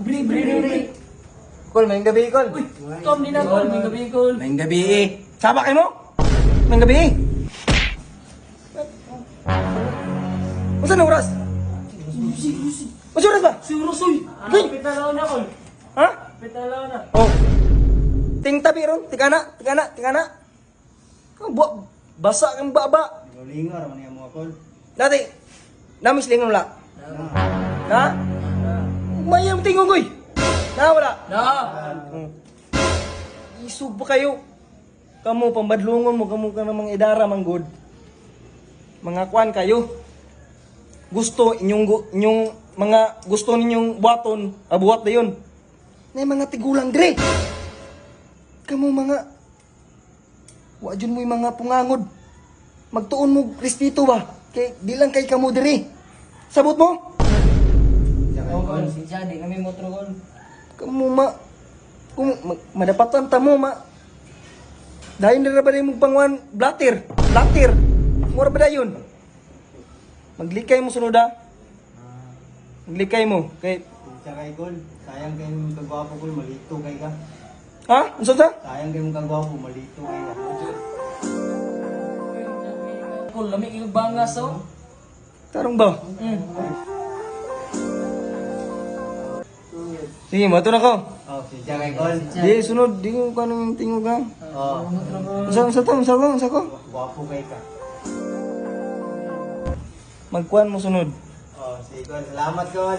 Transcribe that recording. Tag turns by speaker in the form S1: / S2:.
S1: Bili, bili, bili.
S2: Kol, may gabi, Kol.
S1: Uy, Tom, di na kol. May gabi kol.
S2: May gabi. Saba kayo mo? May gabi. Masa na oras? Masa oras ba?
S1: Si Rusoy.
S2: Uy!
S1: Pitalaw na kol.
S2: Ha?
S1: Pitalaw na.
S2: Oh. Ting tabi ron, tingana, tingana, tingana. Oh, buwa, basa kang baba.
S3: Lingar man yung mga kol.
S2: Dati, namis lingon wala. Na? Mayang tingong koy. Na wala.
S1: Na.
S2: Hmm. Isog pa kayo. Kamu pambadlungon mo, kamu ka namang idara manggod. Mga kwan kayo. Gusto inyong inyong mga gusto ninyong buhaton, abuhat na yun. Na mga tigulang dire. Kamu mga wa jud mo yung mga pungangod. Magtuon mo respeto ba? Kay di lang kay kamo dire. Sabot mo?
S1: Si Jadi, kami motro kol.
S2: Kamu ma. Kung ma, madapatan ta mo ma. Dahil na ba mong pangwan? Blatter blatter mura ba dayon? Maglikay mo sunod ah. Maglikay mo. Kay
S3: Sa kay kol, sayang kayo mong kagwapo kol, malito kay ka.
S2: ha? Unsa sa
S3: Sayang kayo mong kagwapo, malito kay ka.
S1: Kol, lami yung bangas oh.
S2: tarong ba?
S1: Mm.
S2: Sige mato na ko.
S3: Oh, si kay kol.
S2: di sunod. Di ko kanang yung tingog ha?
S3: Oh,
S2: unsa unsa to? Unsa ko? Unsa ko?
S3: Gwapo kay ka.
S2: magkuan mo sunod.
S3: Oh, si kol, salamat kol.